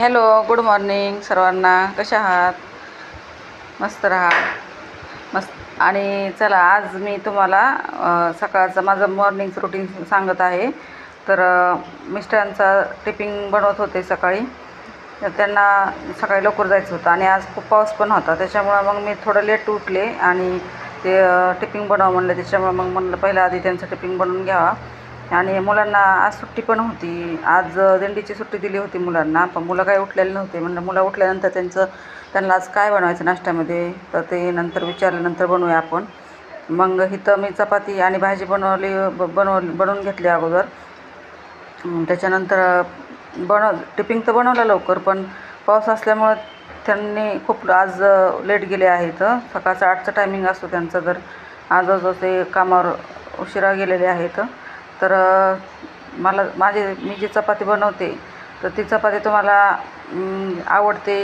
Hello good morning सर्वांना. कशा आहात? मस्त राहा. मस्त. आणि चला आज मी तुम्हाला सकाळचं माझं मॉर्निंगचं रुटीन सांगत आहे. तर मिस्टरांचा टिफिन बनवत होते सकाळी. तर त्यांना सकाळी लवकर जायचं होतं आणि आज खूप पाऊस पण होता. त्याच्यामुळं मग मी थोडं लेट उठले आणि ते टिपिंग टिफिन बनवा म्हणलं. त्याच्यामुळं मग म्हणलं पहिलं आधी त्यांचं टिफिन बनवून घ्यावा. आणि मुलांना आज सुट्टी पण होती. आज दिंडीची सुट्टी दिली होती मुलांना पण मुलं काही उठलेले नव्हते. म्हणलं मुलं उठल्यानंतर त्यांचं त्यांना आज काय बनवायचं नाश्त्यामध्ये? तर ते नंतर विचारल्यानंतर बनवूया आपण. मग इथं मी चपाती आणि भाजी बनवली ब बनव बनवून घेतली अगोदर. त्याच्यानंतर बनव टिपिंग तर बनवलं लवकर पण पाऊस असल्यामुळं त्यांनी खूप आज लेट गेले आहेत सकाळचा आठचा टायमिंग असतो त्यांचा जर आज ते कामावर उशिरा गेलेले आहेत. तर मला माझे मी जी चपाती बनवते तर ती चपाती तुम्हाला आवडते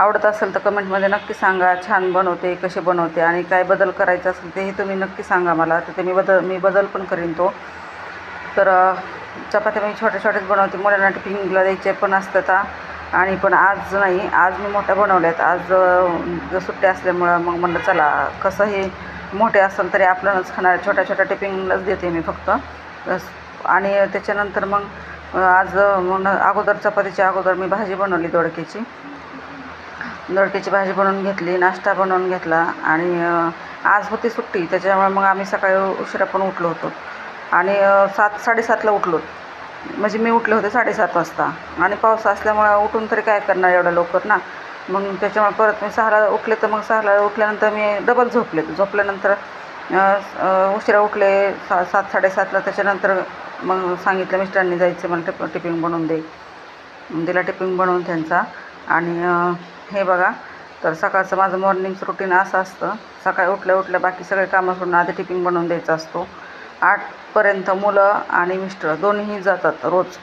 आवडत असेल तर कमेंटमध्ये नक्की सांगा छान बनवते कसे बनवते आणि काय बदल करायचा असेल तेही तुम्ही नक्की सांगा मला. तर ते मी बदल मी बदल पण करीन तो. तर चपात्या मी छोट्या छोट्याच बनवते मुलांना टिफिनला द्यायचे पण असतात आणि पण आज नाही आज मी मोठ्या बनवल्यात. आज सुट्ट्या असल्यामुळं मग म्हणलं चला कसं हे मोठे असेल तरी आपल्यालाच खाणार छोट्या छोट्या टिफिनलाच देते मी फक्त. आणि त्याच्यानंतर मग आज मग अगोदर चपातीच्या अगोदर मी भाजी बनवली दोडक्याची. दोडक्याची भाजी बनवून घेतली नाश्ता बनवून घेतला आणि आज होती सुट्टी त्याच्यामुळे मग आम्ही सकाळी उशिरा पण उठलो होतो. आणि सात साडेसातला उठलो. म्हणजे मी उठले होते साडेसात वाजता. आणि पाऊस असल्यामुळं उठून तरी काय करणार एवढं लवकर ना? मग त्याच्यामुळे परत मी सहाला उठले तर मग सहाला उठल्यानंतर मी डबल झोपले. झोपल्यानंतर उशिरा उठले सा सात साडेसातला त्याच्यानंतर मग सांगितलं मिस्टरांनी जायचं मला टिप टिफिन बनवून दे. दिला टिफिन बनवून त्यांचा. आणि हे बघा तर सकाळचं माझं मॉर्निंगचं रुटीन असं असतं. सकाळी उठल्या उठल्या बाकी सगळे कामं सोडून आधी टिफिन बनवून द्यायचा असतो. आठपर्यंत मुलं आणि मिस्टर दोन्हीही जातात रोज.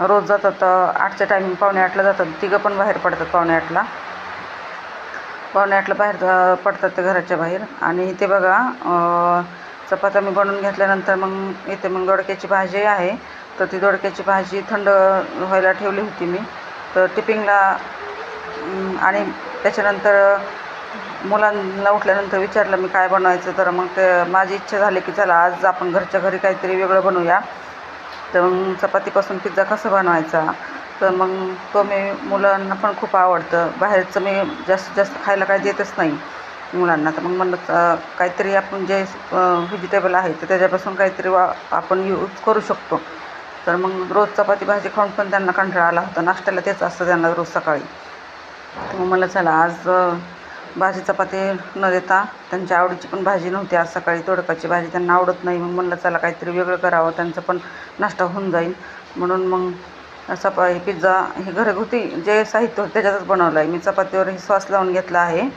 रोज जातात आठच्या टायमिंग पावणे आठला जातात. तिघं पण बाहेर पडतात पावणे आठला. पावणे आठला बाहेर पडतात ते घराच्या बाहेर. आणि इथे बघा चपात्या मी बनवून घेतल्यानंतर मग इथे मग दोडक्याची भाजी आहे. तर ती दोडक्याची भाजी थंड व्हायला ठेवली होती मी. तर टिपिंगला आणि त्याच्यानंतर मुलांना उठल्यानंतर विचारलं मी काय बनवायचं तर मग ते माझी इच्छा झाली की चला आज आपण घरच्या घरी काहीतरी वेगळं बनवूया. तर मग चपातीपासून पिझ्झा कसा बनवायचा? तर मग तो मी मुलांना पण खूप आवडतं. बाहेरचं मी जास्तीत जास्त खायला काय देतच नाही मुलांना. तर मग म्हणलं काहीतरी आपण जे व्हेजिटेबल आहे तर त्याच्यापासून काहीतरी वा आपण यूज करू शकतो. तर मग रोज चपाती भाजी खाऊन पण त्यांना कंटाळा आला होता. नाश्त्याला तेच असतं त्यांना रोज सकाळी. तर मग मला चला आज भाजी चपाती न देता त्यांच्या आवडीची पण भाजी नव्हती. आज सकाळी तोडकाची भाजी त्यांना आवडत नाही. मग म्हणलं चला काहीतरी वेगळं करावं. त्यांचं पण नाश्ता होऊन जाईल. म्हणून मग चपा पिझ्झा हे घरगुती जे साहित्य होतं त्याच्यातच बनवलं आहे. मी चपातीवर हे सॉस लावून घेतला आहे.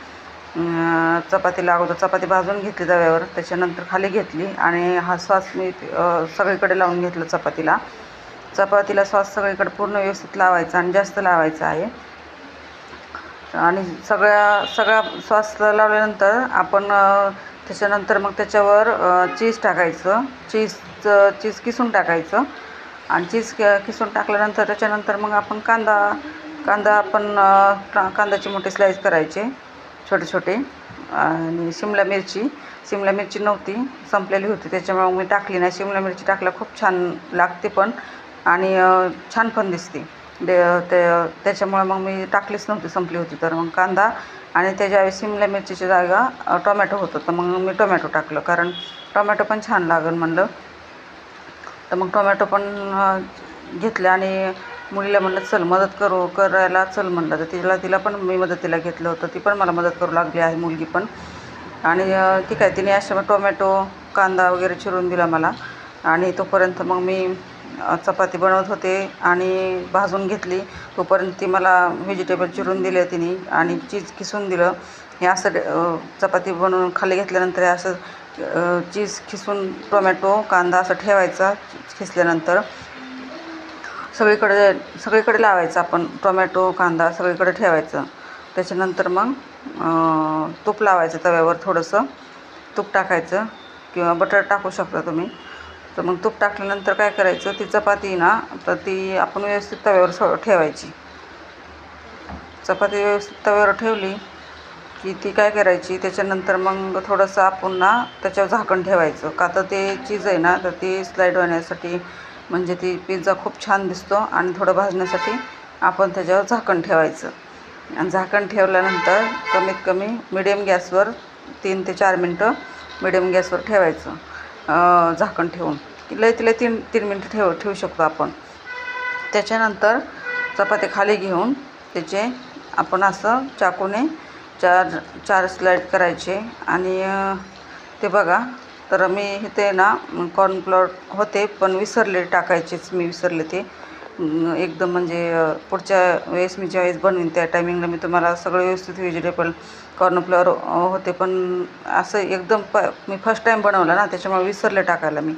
चपातीला अगोदर चपाती भाजून घेतली तव्यावर त्याच्यानंतर खाली घेतली आणि हा सॉस मी सगळीकडे लावून घेतलं चपातीला. चपातीला सॉस सगळीकडे पूर्ण व्यवस्थित लावायचा आणि जास्त लावायचा आहे. आणि सगळ्या सगळ्या सॉस लावल्यानंतर आपण त्याच्यानंतर मग त्याच्यावर चीज टाकायचं. चीजचं चीज किसून टाकायचं. आणि चीज किसून टाकल्यानंतर त्याच्यानंतर मग आपण कांदा कांदा आपण कांद्याचे का- कांद्याची मोठी स्लाईस करायचे छोटे छोटे आणि शिमला मिरची शिमला मिरची नव्हती संपलेली होती त्याच्यामुळे मी टाकली नाही. शिमला मिरची टाकला खूप छान लागते पण आणि छान पण दिसते. डे ते त्याच्यामुळे मग मी टाकलीच नव्हती संपली होती. तर मग कांदा आणि त्याच्या शिमला मिरचीची जागा टोमॅटो होतं. तर मग मी टोमॅटो टाकलं कारण टोमॅटो पण छान लागेल म्हणलं. तर मग टोमॅटो पण घेतले आणि मुलीला म्हणलं चल मदत करू करायला चल म्हणलं. तर तिला तिला पण मी मदतीला घेतलं होतं. ती पण मला मदत करू लागली आहे मुलगी पण. आणि ठीक आहे तिने अशा टोमॅटो कांदा वगैरे चिरून दिला मला. आणि तोपर्यंत मग मी चपाती बनवत होते आणि भाजून घेतली. तोपर्यंत ती मला व्हेजिटेबल चिरून दिले तिने आणि चीज किसून दिलं. हे असं चपाती बनवून खाली घेतल्यानंतर असं चीज खिसून टोमॅटो कांदा असं ठेवायचा खिसल्यानंतर. सगळीकडे सगळीकडे लावायचं आपण टोमॅटो कांदा सगळीकडे ठेवायचं. त्याच्यानंतर मग तूप लावायचं तव्यावर थोडंसं. तूप टाकायचं किंवा बटर टाकू शकता तुम्ही. तर मग तूप टाकल्यानंतर काय करायचं ती चपाती ना तर ती आपण व्यवस्थित तव्यावर सो ठेवायची. चपाती व्यवस्थित तव्यावर ठेवली की ती काय करायची त्याच्यानंतर मग थोडंसं आपण ना त्याच्यावर झाकण ठेवायचं. का तर ते चीज आहे ना तर ती स्लाईड होण्यासाठी म्हणजे ती पिझ्झा खूप छान दिसतो आणि थोडं भाजण्यासाठी आपण त्याच्यावर झाकण ठेवायचं. आणि झाकण ठेवल्यानंतर कमीत कमी मिडियम गॅसवर तीन ते चार मिनटं मिडियम गॅसवर ठेवायचं झाकण ठेवून. लय तिला तीन तीन मिनटं ठेव ठेवू शकतो आपण. त्याच्यानंतर चपाती खाली घेऊन त्याचे आपण असं चाकूने चार चार स्लाईड करायचे. आणि ते बघा. तर मी इथे ना कॉर्नफ्लॉवर होते पण विसरले टाकायचेच. मी विसरले ते. एकदम म्हणजे पुढच्या वेळेस मी ज्यावेळेस बनवीन त्या टायमिंगला मी तुम्हाला सगळं व्यवस्थित व्हेजिटेबल कॉर्नफ्लॉवर होते. पण असं एकदम प मी फर्स्ट टाईम बनवलं ना त्याच्यामुळे विसरले टाकायला मी.